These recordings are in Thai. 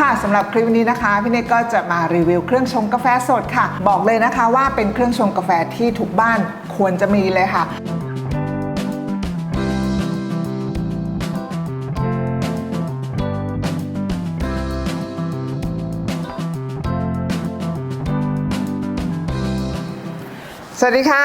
ค่ะสำหรับคลิปนี้นะคะ พี่เนกก็จะมารีวิวเครื่องชงกาแฟสดค่ะ บอกเลยนะคะว่าเป็นเครื่องชงกาแฟที่ทุกบ้านควรจะมีเลยค่ะสวัสดีค่ะ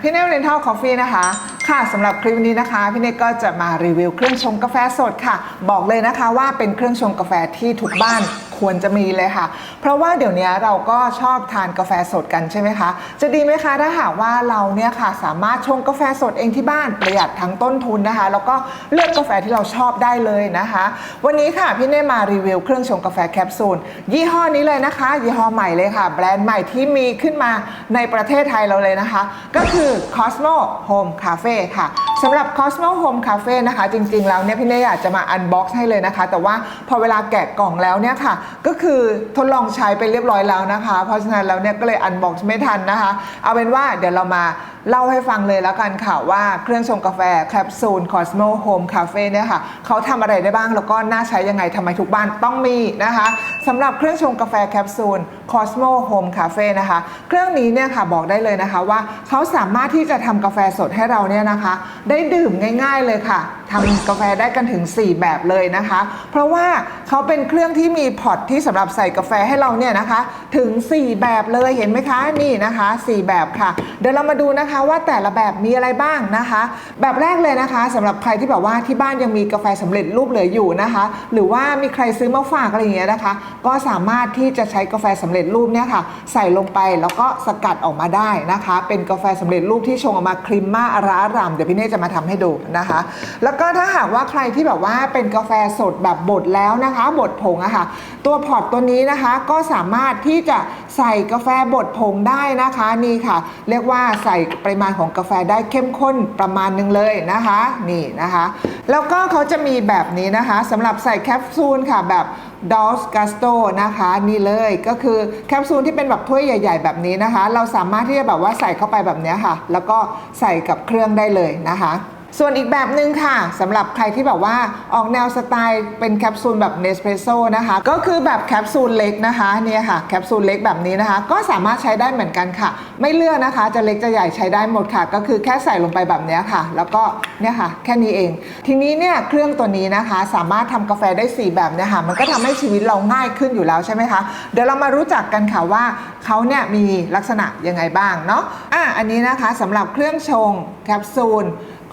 พี่เนลเรนทัลคอฟฟี่นะคะ ค่ะสำหรับคลิปนี้นะคะพี่เนกก็จะมารีวิวเครื่องชงกาแฟสดค่ะ บอกเลยนะคะว่าเป็นเครื่องชงกาแฟที่ทุกบ้านควรจะมีเลยค่ะ เพราะว่าเดี๋ยวนี้เราก็ชอบทานกาแฟสดกันใช่ไหมคะ จะดีไหมคะถ้าหากว่าเราเนี่ยค่ะสามารถชงกาแฟสดเองที่บ้านประหยัดทั้งต้นทุนนะคะ แล้วก็เลือกกาแฟที่เราชอบได้เลยนะคะ วันนี้ค่ะพี่เน่มารีวิวเครื่องชงกาแฟแคปซูลยี่ห้อนี้เลยนะคะ ยี่ห้อใหม่เลยค่ะ แบรนด์ใหม่ที่มีขึ้นมาในประเทศไทยเราเลยนะคะ ก็คือ Cosmo Home Cafe ค่ะสำหรับ Cosmo Home Cafe นะคะ จริงๆแล้วเนี่ยพี่เน่อยากจะมาอันบ็อกซ์ให้เลยนะคะ แต่ว่าพอเวลาแกะกล่องแล้วเนี่ยค่ะก็คือทดลองใช้ไปเรียบร้อยแล้วนะคะ เพราะฉะนั้นแล้วเนี่ยก็เลยอันบอกไม่ทันนะคะ เอาเป็นว่าเดี๋ยวเรามา เล่าให้ฟังเลยแล้วกันค่ะว่าเครื่องชงกาแฟแคปซูล Cosmo Home Cafe เนี่ยค่ะเขาทำอะไรได้บ้างแล้วก็น่าใช้ยังไงทำไมทุกบ้านต้องมีนะคะสำหรับเครื่องชงกาแฟแคปซูล Cosmo Home Cafe นะคะเครื่องนี้เนี่ยค่ะบอกได้เลยนะคะว่าเขาสามารถที่จะทำกาแฟสดให้เราเนี่ยนะคะ ได้ดื่มง่าย ๆเลยค่ะทำกาแฟได้กันถึง 4 แบบเลยนะคะ เพราะว่าเขาเป็นเครื่องที่มีพอตที่สำหรับใส่กาแฟให้เราเนี่ยนะคะ ถึง 4 แบบเลยเห็นไหมคะนี่นะคะ 4 แบบค่ะ เดี๋ยวเรามาดูนะคะว่าแต่ละแบบมีอะไรบ้างนะคะ แบบแรกเลยนะคะสำหรับใครที่แบบว่าที่บ้านยังมีกาแฟสำเร็จรูปเหลืออยู่นะคะ หรือว่ามีใครซื้อมาฝากอะไรอย่างเงี้ยนะคะ ก็สามารถที่จะใช้กาแฟสำเร็จรูปเนี่ยค่ะ ใส่ลงไปแล้วก็สกัดออกมาได้นะคะ เป็นกาแฟสำเร็จรูปที่ชงออกมาครีมมาอาราอารามเดี๋ยวพี่เน่จะมาทำให้ดูนะคะ แล้วก็ถ้าหากว่าใครที่แบบว่าเป็นกาแฟสดแบบบดแล้วนะคะบดผงอะค่ะตัวพอร์ตตัวนี้นะคะก็สามารถที่จะใส่กาแฟบดผงได้นะคะนี่ค่ะ เรียกว่าใส่ปริมาณของกาแฟได้เข้มข้นประมาณหนึงเลยนะคะนี่นะคะ แล้วก็เขาจะมีแบบนี้นะคะสำหรับใส่แคปซูลค่ะแบบดอสกาสโตนะคะนี่เลยก็คือแคปซูลที่เป็นแบบถ้วยใหญ่ ๆ แบบนี้นะคะ เราสามารถที่จะแบบว่าใส่เข้าไปแบบนี้ค่ะ แล้วก็ใส่กับเครื่องได้เลยนะคะ ส่วนอีกแบบหนึ่งค่ะสำหรับใครที่แบบว่าออกแนวสไตล์เป็นแคปซูลแบบเนสเพรสโซ่นะคะ ก็คือแบบแคปซูลเล็กนะคะเนี่ยค่ะแคปซูลเล็กแบบนี้นะคะ ก็สามารถใช้ได้เหมือนกันค่ะ ไม่เลือกนะคะ จะเล็กจะใหญ่ใช้ได้หมดค่ะ ก็คือแค่ใส่ลงไปแบบนี้ค่ะ แล้วก็เนี่ยค่ะ แค่นี้เอง ทีนี้เนี่ยเครื่องตัวนี้นะคะ สามารถทำกาแฟได้ 4 แบบเนี่ยค่ะมันก็ทำให้ชีวิตเราง่ายขึ้นอยู่แล้วใช่ไหมคะเดี๋ยวเรามารู้จักกันค่ะว่าเขาเนี่ยมีลักษณะยังไงบ้างเนาะอะอันนี้นะคะสำหรับเครื่องชงแคปซูล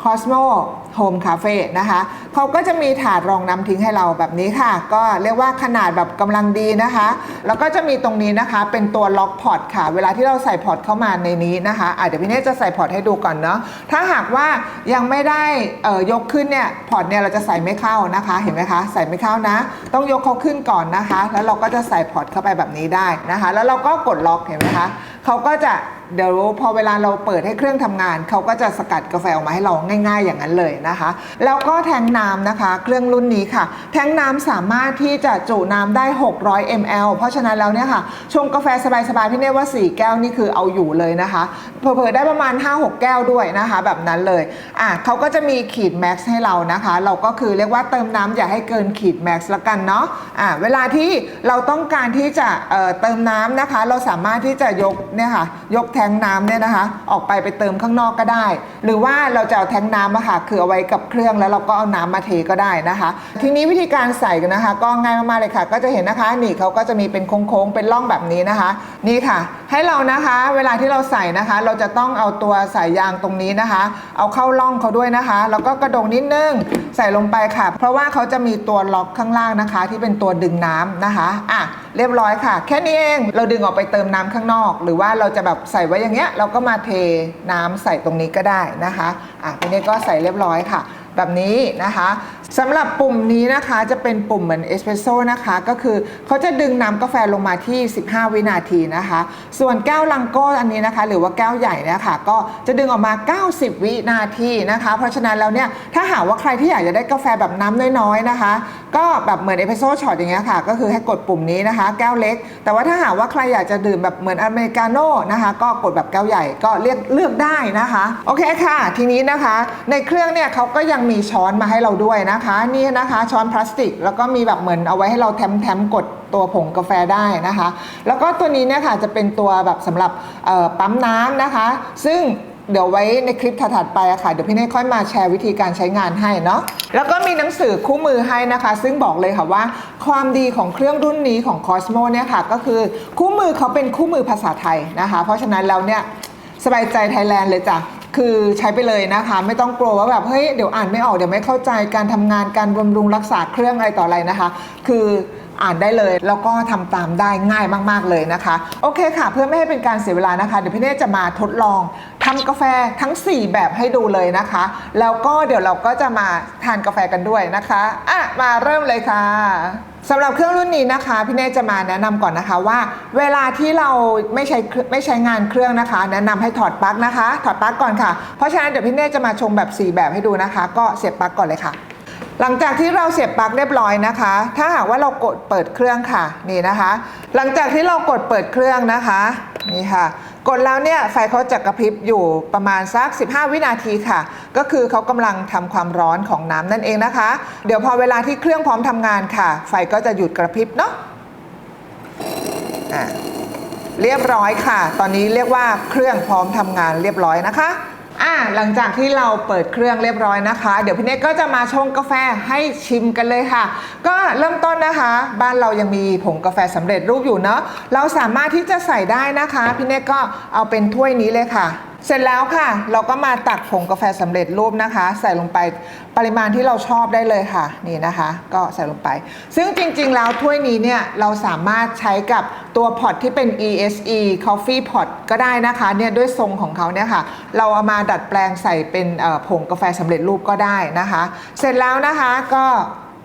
Cosmo Home Cafe นะคะเขาก็จะมีถาดรองน้ำทิ้งให้เราแบบนี้ค่ะ ก็เรียกว่าขนาดแบบกำลังดีนะคะ แล้วก็จะมีตรงนี้นะคะเป็นตัวล็อกพอร์ตค่ะ เวลาที่เราใส่พอร์ตเข้ามาในนี้นะคะอะเดี๋ยวพี่เน่จะใส่พอร์ตให้ดูก่อนเนาะถ้าหากว่ายังไม่ได้ยกขึ้นเนี่ยพอร์ตเนี่ยเราจะใส่ไม่เข้านะคะ เห็นไหมคะ ใส่ไม่เข้านะ ต้องยกเขาขึ้นก่อนนะคะ แล้วเราก็จะใส่พอร์ตเข้าไปแบบนี้ได้นะคะ แล้วเราก็กดล็อกเห็นไหมคะเขาก็จะ เดี๋ยวพอเวลาเราเปิดให้เครื่องทำงาน เขาก็จะสกัดกาแฟออกมาให้เราง่าย ๆ อย่างนั้นเลยนะคะ แล้วก็แทงน้ำนะคะ เครื่องรุ่นนี้ค่ะ แทงน้ำสามารถที่จะจุน้ำได้ 600 ml เพราะฉะนั้นแล้วเนี่ยค่ะชงกาแฟสบายๆพี่เน่ว่า 4 แก้วนี่คือเอาอยู่เลยนะคะเผลอๆได้ประมาณ 5-6 แก้วด้วยนะคะ แบบนั้นเลยอะเขาก็จะมีขีดแม็กซ์ให้เรานะคะ เราก็คือเรียกว่าเติมน้ำอย่าให้เกินขีดแม็กซ์ละกันเนาะอะเวลาที่เราต้องการที่จะเเติมน้ำนะคะ เราสามารถที่จะยกเนี่ยค่ะยกแทงน้ำเนี่ยนะคะ ออกไปไปเติมข้างนอกก็ได้ หรือว่าเราจะเอาแทงน้ำอะค่ะคือเอาไว้กับเครื่องแล้วเราก็เอาน้ำมาเทก็ได้นะคะ ทีนี้วิธีการใส่กันนะคะ ก็ง่ายมากๆเลยค่ะ ก็จะเห็นนะคะนี่เขาก็จะมีเป็นโค้งๆเป็นร่องแบบนี้นะคะ นี่ค่ะ ให้เรานะคะ เวลาที่เราใส่นะคะ เราจะต้องเอาตัวสายยางตรงนี้นะคะ เอาเข้าร่องเขาด้วยนะคะแล้วก็กระดงนิดนึงใส่ลงไปค่ะ เพราะว่าเขาจะมีตัวล็อกข้างล่างนะคะ ที่เป็นตัวดึงน้ำนะคะอะเรียบร้อยค่ะ แค่นี้เองเราดึงออกไปเติมน้ำข้างนอก หรือว่าเราจะแบบใส่ไว้อย่างเงี้ยเราก็มาเทน้ำใส่ตรงนี้ก็ได้นะคะอะทีนี้ก็ใส่เรียบร้อยค่ะ แบบนี้นะคะสำหรับปุ่มนี้นะคะจะเป็นปุ่มเหมือนเอสเปรสโซ่นะคะก็คือเขาจะดึงน้ำกาแฟลงมาที่ 15 วินาทีนะคะ ส่วนแก้วลังโก้อันนี้นะคะ หรือว่าแก้วใหญ่นะคะก็จะดึงออกมา 90 วินาทีนะคะ เพราะฉะนั้นแล้วเนี่ยถ้าหากว่าใครที่อยากจะได้กาแฟแบบน้ำน้อยๆนะคะ ก็แบบเหมือนเอสเปรสโซ่ช็อตอย่างเงี้ยค่ะก็คือให้กดปุ่มนี้นะคะ แก้วเล็ก แต่ว่าถ้าหากว่าใครอยากจะดื่มแบบเหมือนอเมริกาโน่นะคะ ก็กดแบบแก้วใหญ่ก็เลือกเลือกได้นะคะโอเคค่ะ ทีนี้นะคะ ในเครื่องเนี่ยเขาก็ยังยังมีช้อนมาให้เราด้วยนะคะ นี่นะคะช้อนพลาสติก แล้วก็มีแบบเหมือนเอาไว้ให้เราแทมแทมกดตัวผงกาแฟได้นะคะ แล้วก็ตัวนี้เนี่ยค่ะจะเป็นตัวแบบสำหรับปั๊มน้ำนะคะ ซึ่งเดี๋ยวไว้ในคลิปถัดไปอะค่ะ เดี๋ยวพี่เน่ค่อยมาแชร์วิธีการใช้งานให้เนาะ แล้วก็มีหนังสือคู่มือให้นะคะ ซึ่งบอกเลยค่ะว่า ความดีของเครื่องรุ่นนี้ของ Cosmo เนี่ยค่ะ ก็คือคู่มือเขาเป็นคู่มือภาษาไทยนะคะ เพราะฉะนั้นแล้วเนี่ยสบายใจไทยแลนด์เลยจ้ะ คือใช้ไปเลยนะคะ ไม่ต้องกลัวว่าแบบเฮ้ยเดี๋ยวอ่านไม่ออกเดี๋ยวไม่เข้าใจการทำงานการบำรุงรักษาเครื่องอะไรต่ออะไรนะคะ คืออ่านได้เลยแล้วก็ทำตามได้ง่ายมาก ๆ เลยนะคะ โอเคค่ะ เพื่อไม่ให้เป็นการเสียเวลานะคะ เดี๋ยวพี่เน่จะมาทดลองทำกาแฟทั้ง 4 แบบให้ดูเลยนะคะ แล้วก็เดี๋ยวเราก็จะมาทานกาแฟกันด้วยนะคะอะมาเริ่มเลยค่ะ สำหรับเครื่องรุ่นนี้นะคะพี่เนธจะมาแนะนำก่อนนะคะว่า เวลาที่เราไม่ใช้เครื่องไม่ใช้งานเครื่องนะคะ แนะนำให้ถอดปลั๊กนะคะ ถอดปลั๊กก่อนค่ะเพราะฉะนั้นเดี๋ยวพี่เนธจะมาชงแบบ 4 แบบให้ดูนะคะ ก็เสียบปลั๊กก่อนเลยค่ะ หลังจากที่เราเสียบปลั๊กเรียบร้อยนะคะ ถ้าหากว่าเรากดเปิดเครื่องค่ะนี่นะคะ หลังจากที่เรากดเปิดเครื่องนะคะนี่ค่ะ กดแล้วเนี่ยไฟเขาจะกระพริบอยู่ประมาณสัก 15 วินาทีค่ะ ก็คือเขากำลังทำความร้อนของน้ำนั่นเองนะคะ เดี๋ยวพอเวลาที่เครื่องพร้อมทำงานค่ะ ไฟก็จะหยุดกระพริบเนาะเรียบร้อยค่ะ ตอนนี้เรียกว่าเครื่องพร้อมทำงานเรียบร้อยนะคะ อ่าหลังจากที่เราเปิดเครื่องเรียบร้อยนะคะ เดี๋ยวพี่เนกก็จะมาชงกาแฟให้ชิมกันเลยค่ะ ก็เริ่มต้นนะคะ บ้านเรายังมีผงกาแฟสำเร็จรูปอยู่เนาะเราสามารถที่จะใส่ได้นะคะพี่เนกก็เอาเป็นถ้วยนี้เลยค่ะ เสร็จแล้วค่ะ เราก็มาตักผงกาแฟสำเร็จรูปนะคะ ใส่ลงไปปริมาณที่เราชอบได้เลยค่ะนี่นะคะ ก็ใส่ลงไป ซึ่งจริงๆ แล้วถ้วยนี้เนี่ยเราสามารถใช้กับตัวพอตที่เป็น ESE Coffee Pot ก็ได้นะคะเนี่ยด้วยทรงของเขาเนี่ยค่ะ เราเอามาดัดแปลงใส่เป็นผงกาแฟสำเร็จรูปก็ได้นะคะ เสร็จแล้วนะคะก็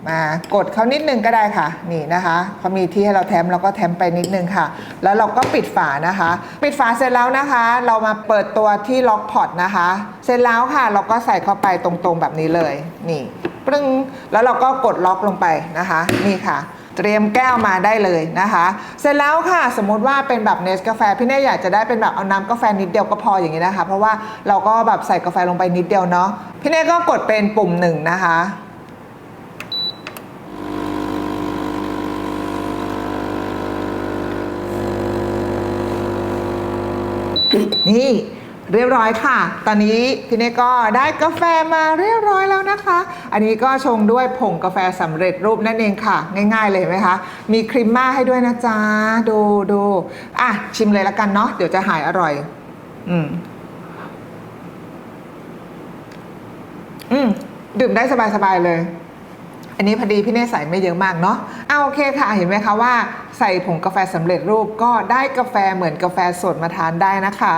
มากดเขานิดนึงก็ได้ค่ะนี่นะคะเขามีที่ให้เราแทมเราก็แทมไปนิดนึงค่ะ แล้วเราก็ปิดฝานะคะ ปิดฝาเสร็จแล้วนะคะ เรามาเปิดตัวที่ล็อกพอตนะคะ เสร็จแล้วค่ะ เราก็ใส่เข้าไปตรงๆแบบนี้เลย นี่ปรึงแล้วเราก็กดล็อกลงไปนะคะ นี่ค่ะ เตรียมแก้วมาได้เลยนะคะ เสร็จแล้วค่ะ สมมติว่าเป็นแบบเนสกาแฟพี่เน่อยากจะได้เป็นแบบเอาน้ำกาแฟนิดเดียวก็พออย่างนี้นะคะ เพราะว่าเราก็แบบใส่กาแฟลงไปนิดเดียวเนาะพี่เน่ก็กดเป็นปุ่มหนึ่งนะคะ นี่เรียบร้อยค่ะ ตอนนี้พี่เนก็ได้กาแฟมาเรียบร้อยแล้วนะคะ อันนี้ก็ชงด้วยผงกาแฟสำเร็จรูปนั่นเองค่ะ ง่ายๆเลยไหมคะ มีครีมม่าให้ด้วยนะจ๊ะ ดูดูอะ ชิมเลยละกันเนาะ เดี๋ยวจะหายอร่อย อืม อืม ดื่มได้สบายๆเลย อันนี้พอดีพี่เน่ใส่ไม่เยอะมากเนาะเอาโอเคค่ะเห็นไหมคะว่าใส่ผงกาแฟสำเร็จรูปก็ได้กาแฟเหมือนกาแฟสดมาทานได้นะคะ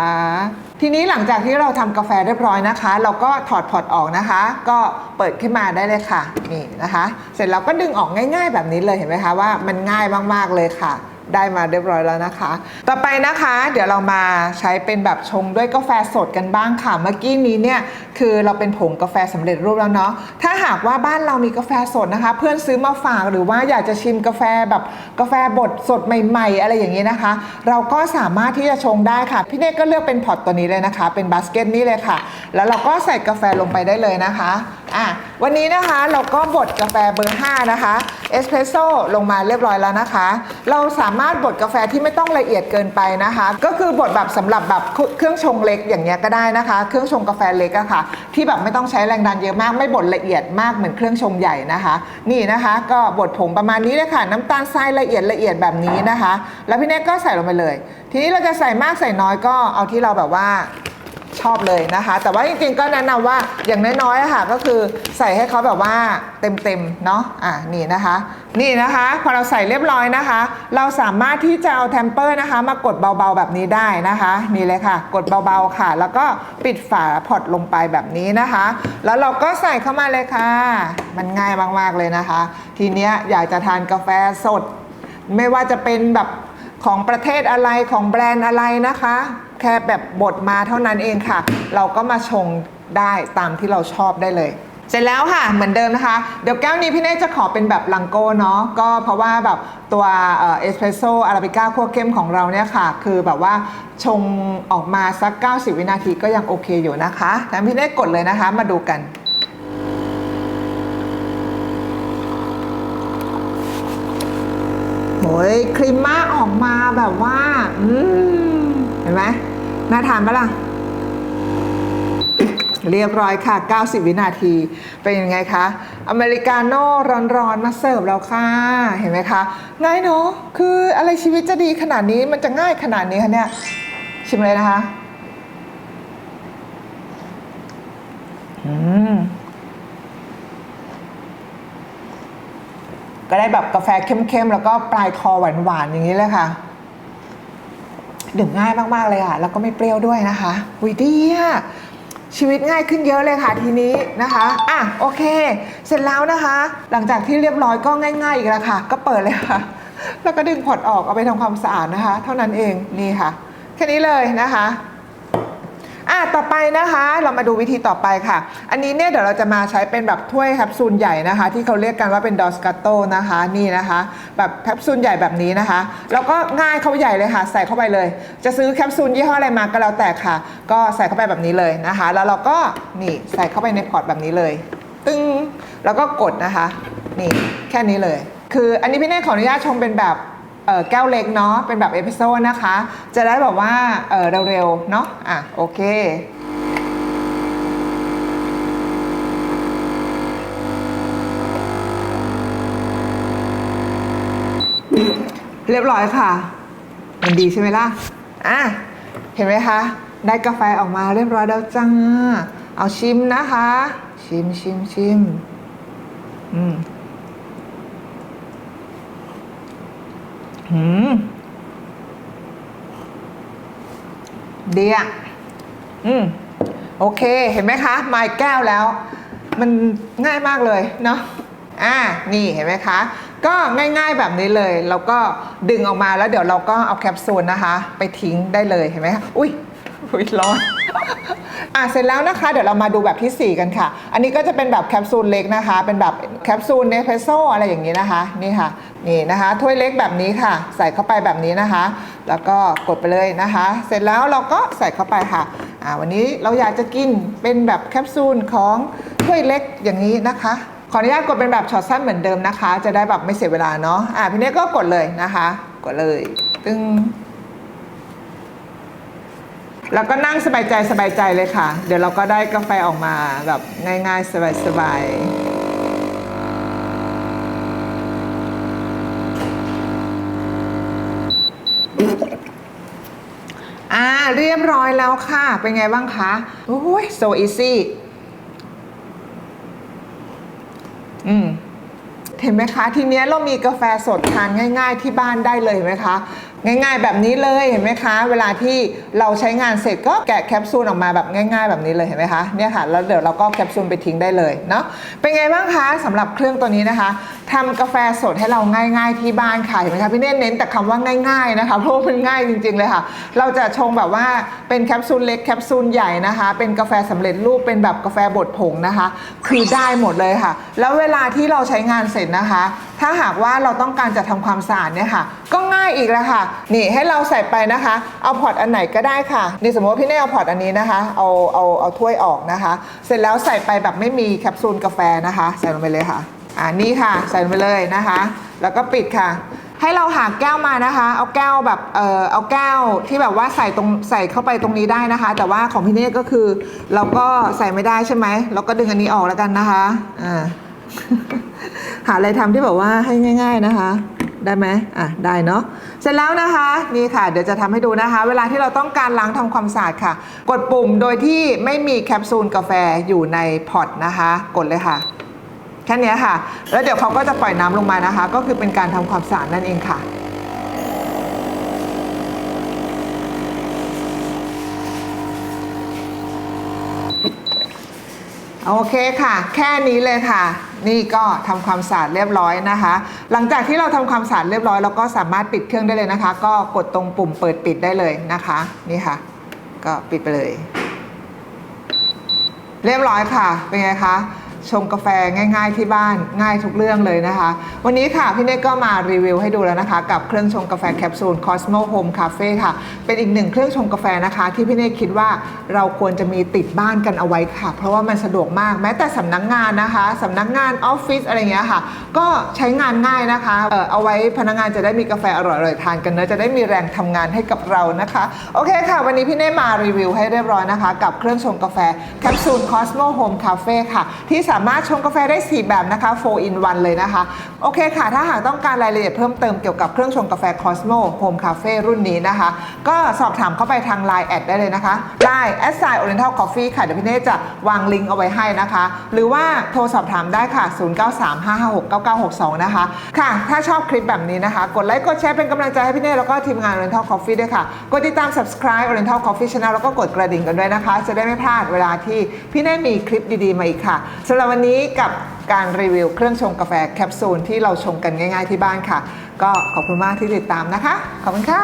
ทีนี้หลังจากที่เราทำกาแฟเรียบร้อยนะคะ เราก็ถอดพอร์ตออกนะคะ ก็เปิดขึ้นมาได้เลยค่ะนี่นะคะ เสร็จแล้วก็ดึงออกง่าย ๆ แบบนี้เลยเห็นไหมคะว่ามันง่ายมากๆเลยค่ะ ได้มาเรียบร้อยแล้วนะคะ ต่อไปนะคะ เดี๋ยวเรามาใช้เป็นแบบชงด้วยกาแฟสดกันบ้างค่ะ เมื่อกี้นี้เนี่ยคือเราเป็นผงกาแฟสำเร็จรูปแล้วเนาะ ถ้าหากว่าบ้านเรามีกาแฟสดนะคะ เพื่อนซื้อมาฝากหรือว่าอยากจะชิมกาแฟแบบกาแฟบดสดใหม่ ๆ อะไรอย่างนี้นะคะ เราก็สามารถที่จะชงได้ค่ะ พี่เนกก็เลือกเป็นพอตตัวนี้เลยนะคะ เป็นบาสเกตนี่เลยค่ะ แล้วเราก็ใส่กาแฟลงไปได้เลยนะคะ อะวันนี้นะคะเราก็บดกาแฟเบอร์ 5 นะคะเอสเพรสโซ่ลงมาเรียบร้อยแล้วนะคะ เราสามารถบดกาแฟที่ไม่ต้องละเอียดเกินไปนะคะ ก็คือบดแบบสำหรับแบบเครื่องชงเล็กอย่างเงี้ยก็ได้นะคะ เครื่องชงกาแฟเล็กอะค่ะ ที่แบบไม่ต้องใช้แรงดันเยอะมากไม่บดละเอียดมากเหมือนเครื่องชงใหญ่นะคะ นี่นะคะก็บดผงประมาณนี้เลยค่ะ น้ำตาลทรายละเอียดละเอียดแบบนี้นะคะ แล้วพี่เนทก็ใส่ลงไปเลย ทีนี้เราจะใส่มากใส่น้อยก็เอาที่เราแบบว่า ชอบเลยนะคะ แต่ว่าจริงๆก็แนะนำว่าอย่างน้อยๆค่ะก็คือใส่ให้เขาแบบว่าเต็มๆเนาะอะนี่นะคะ นี่นะคะ พอเราใส่เรียบร้อยนะคะ เราสามารถที่จะเอาแทมเปอร์นะคะ มากดเบาๆแบบนี้ได้นะคะนี่เลยค่ะ กดเบาๆค่ะ แล้วก็ปิดฝาพอร์ตลงไปแบบนี้นะคะ แล้วเราก็ใส่เข้ามาเลยค่ะ มันง่ายมากๆเลยนะคะ ทีเนี้ยอยากจะทานกาแฟสด ไม่ว่าจะเป็นแบบของประเทศอะไรของแบรนด์อะไรนะคะ แค่แบบบดมาเท่านั้นเองค่ะ เราก็มาชงได้ตามที่เราชอบได้เลย เสร็จแล้วค่ะเหมือนเดิมนะคะ เดี๋ยวแก้วนี้พี่เน่จะขอเป็นแบบลังโก้เนาะก็เพราะว่าแบบตัวเอสเปรสโซอาราบิก้าขั้วเข้มของเราเนี่ยค่ะ คือแบบว่าชงออกมาสัก 90 วินาทีก็ยังโอเคอยู่นะคะแล้วพี่เน่กดเลยนะคะมาดูกันโอ้ยครีมมาออกมาแบบว่าเห็นไหม น่าทานปะล่ะ เรียบร้อยค่ะ 90 วินาที เป็นยังไงคะ อเมริกาโน่ร้อนๆ มาเสิร์ฟแล้วค่ะ เห็นไหมคะ ง่ายเนาะ คืออะไรชีวิตจะดีขนาดนี้มันจะง่ายขนาดนี้คะเนี่ย ชิมเลยนะคะ อืมก็ได้แบบกาแฟเข้มๆ แล้วก็ปลายคอหวานๆ อย่างนี้เลยค่ะ ดื่มง่ายมากๆเลยอะแล้วก็ไม่เปรี้ยวด้วยนะคะวิดีอะชีวิตง่ายขึ้นเยอะเลยค่ะทีนี้นะคะอะโอเค เสร็จแล้วนะคะ หลังจากที่เรียบร้อยก็ง่าย ๆ อีกแล้วค่ะ ก็เปิดเลยค่ะ แล้วก็ดึงพอตออกเอาไปทำความสะอาดนะคะ เท่านั้นเองนี่ค่ะ แค่นี้เลยนะคะ อะต่อไปนะคะ เรามาดูวิธีต่อไปค่ะ อันนี้เนี่ยเดี๋ยวเราจะมาใช้เป็นแบบถ้วยแคปซูลใหญ่นะคะ ที่เขาเรียกกันว่าเป็นดอสกาโตนะคะนี่นะคะ แบบแคปซูลใหญ่แบบนี้นะคะ แล้วก็ง่ายเข้าใหญ่เลยค่ะ ใส่เข้าไปเลย จะซื้อแคปซูลยี่ห้ออะไรมาก็แล้วแต่ค่ะ ก็ใส่เข้าไปแบบนี้เลยนะคะ แล้วเราก็นี่ใส่เข้าไปในพอร์ตแบบนี้เลย ตึ้งแล้วก็กดนะคะ นี่แค่นี้เลย คืออันนี้พี่เน่ขออนุญาตชงเป็นแบบ แก้วเล็กเนาะเป็นแบบเอพิโซดนะคะ จะได้แบบว่าเเร็วๆเนาะอะโอเคเรียบร้อยค่ะ มันดีใช่ไหมล่ะ อะ เห็นไหมคะ ได้กาแฟออกมาเรียบร้อยแล้วจ้า เอาชิมนะคะ ชิมชิมชิม อืม หืมดีอะ อืม โอเค เห็นไหมคะ มาอีกแก้วแล้ว มันง่ายมากเลยเนาะ อ่า นี่เห็นไหมคะ ก็ง่ายๆแบบนี้เลย เราก็ดึงออกมาแล้วเดี๋ยวเราก็เอาแคปซูลนะคะ ไปทิ้งได้เลย เห็นไหมคะ อุ้ยอุ้ยร้อน อะ เสร็จแล้วนะคะ เดี๋ยวเรามาดูแบบทีสี่4 กันค่ะ อันนี้ก็จะเป็นแบบแคปซูลเล็กนะคะ เป็นแบบแคปซูลเนสเพรสโซอะไรอย่างนี้นะคะ นี่ค่ะ นี่นะคะถ้วยเล็กแบบนี้ค่ะ ใส่เข้าไปแบบนี้นะคะ แล้วก็กดไปเลยนะคะ เสร็จแล้วเราก็ใส่เข้าไปค่ะอ่าวันนี้เราอยากจะกินเป็นแบบแคปซูลของถ้วยเล็กอย่างนี้นะคะขออนุญาตกดเป็นแบบช็อตสั้นเหมือนเดิมนะคะ จะได้แบบไม่เสียเวลาเนาะอ่าพี่เนยก็กดเลยนะคะ กดเลยตึ้งแล้วก็นั่งสบายใจสบายใจเลยค่ะ เดี๋ยวเราก็ได้กาแฟออกมาแบบง่ายๆ สบายๆ เรียบร้อยแล้วค่ะ เป็นไงบ้างคะโอ้ย so easy อืมเห็นไหมคะ ทีเนี้ยเรามีกาแฟสดทานง่าย ๆ ที่บ้านได้เลยไหมคะ ง่ายๆ แบบนี้เลยเห็นไหมคะ เวลาที่เราใช้งานเสร็จก็แกะแคปซูลออกมาแบบง่าย ๆ แบบนี้เลยเห็นไหมคะเนี่ยค่ะแล้วเดี๋ยวเราก็แคปซูลไปทิ้งได้เลยเนาะเป็นไงบ้างคะสำหรับเครื่องตัวนี้นะคะทำกาแฟสดให้เราง่าย ๆ ที่บ้านค่ะเห็นไหมคะพี่เน้นเน้นแต่คำว่าง่าย ๆนะคะเพราะมันง่ายจริง ๆเลยค่ะ เราจะชงแบบว่าเป็นแคปซูลเล็กแคปซูลใหญ่นะคะ เป็นกาแฟสำเร็จรูปเป็นแบบกาแฟบดผงนะคะ คือได้หมดเลยค่ะ แล้วเวลาที่เราใช้งานเสร็จนะคะ ถ้าหากว่าเราต้องการจะทำความสะอาดเนี่ยค่ะ ก็ง่ายอีกแล้วค่ะ นี่ให้เราใส่ไปนะคะ เอาพอร์ตอันไหนก็ได้ค่ะนี่สมมติว่าพี่เน่เอาพอร์ตอันนี้นะคะ เอาเอาเอาถ้วยออกนะคะ เสร็จแล้วใส่ไปแบบไม่มีแคปซูลกาแฟนะคะ ใส่ลงไปเลยค่ะอ่านี่ค่ะ ใส่ลงไปเลยนะคะ แล้วก็ปิดค่ะให้เราหาแก้วมานะคะ เอาแก้วแบบ เออเอาแก้วที่แบบว่าใส่ตรงใส่เข้าไปตรงนี้ได้นะคะ แต่ว่าของพี่เน่ก็คือ เราก็ใส่ไม่ได้ใช่ไหม เราก็ดึงอันนี้ออกแล้วกันนะคะ อ่า หาอะไรทำที่แบบว่าให้ง่าย ๆนะคะ ได้ไหมอะได้เนาะเสร็จแล้วนะคะนี่ค่ะ เดี๋ยวจะทำให้ดูนะคะ เวลาที่เราต้องการล้างทำความสะอาดค่ะ กดปุ่มโดยที่ไม่มีแคปซูลกาแฟอยู่ในพอตนะคะ กดเลยค่ะแค่นี้ค่ะ แล้วเดี๋ยวเขาก็จะปล่อยน้ำลงมานะคะ ก็คือเป็นการทำความสะอาดนั่นเองค่ะ โอเคค่ะ แค่นี้เลยค่ะ นี่ก็ทำความสะอาดเรียบร้อยนะคะ หลังจากที่เราทำความสะอาดเรียบร้อยเราก็สามารถปิดเครื่องได้เลยนะคะ ก็กดตรงปุ่มเปิดปิดได้เลยนะคะ นี่ค่ะ ก็ปิดไปเลย เรียบร้อยค่ะ เป็นไงคะ ชงกาแฟง่าย ๆ ที่บ้านง่ายทุกเรื่องเลยนะคะ วันนี้ค่ะพี่เนกก็มารีวิวให้ดูแล้วนะคะ กับเครื่องชงกาแฟแคปซูล Cosmo Home Cafe ค่ะ เป็นอีกหนึ่งเครื่องชงกาแฟนะคะ ที่พี่เนกคิดว่าเราควรจะมีติดบ้านกันเอาไว้ค่ะ เพราะว่ามันสะดวกมากแม้แต่สำนักงานนะคะสำนักงานออฟฟิศอะไรเงี้ยค่ะ ก็ใช้งานง่ายนะคะเออเอาไว้พนักงานจะได้มีกาแฟอร่อยๆทานกันเนอะจะได้มีแรงทำงานให้กับเรานะคะ โอเคค่ะ วันนี้พี่เน่มารีวิวให้เรียบร้อยนะคะ กับเครื่องชงกาแฟแคปซูล Cosmo Home Cafe ค่ะที่สามารถชงกาแฟได้ 4 แบบนะคะ 4 in 1 เลยนะคะ โอเคค่ะ ถ้าหากต้องการรายละเอียดเพิ่มเติมเกี่ยวกับเครื่องชงกาแฟ Cosmo Home Cafe รุ่นนี้นะคะ ก็สอบถามเข้าไปทาง Line แอดได้เลยนะคะ Line a d s i g n Oriental Coffee ค่ะ เดี๋ยวพี่เน่จะวางลิงก์เอาไว้ให้นะคะ หรือว่าโทรสอบถามได้ค่ะ 0935569962 นะคะ ค่ะ ถ้าชอบคลิปแบบนี้นะคะ กดไลค์ กดแชร์เป็นกำลังใจให้พี่เน่แล้วก็ทีมงาน Oriental Coffee ด้วยค่ะ กดติดตาม subscribe Oriental Coffee Channel แล้วก็กดกระดิ่งกันด้วยนะคะ จะได้ไม่พลาดเวลาที่พี่เน่มีคลิปดีๆมาอีกค่ะสำหรับวันนี้กับการรีวิวเครื่องชงกาแฟแคปซูลที่เราชงกันง่าย ๆที่บ้านค่ะ ก็ขอบคุณมากที่ติดตามนะคะ ขอบคุณค่ะ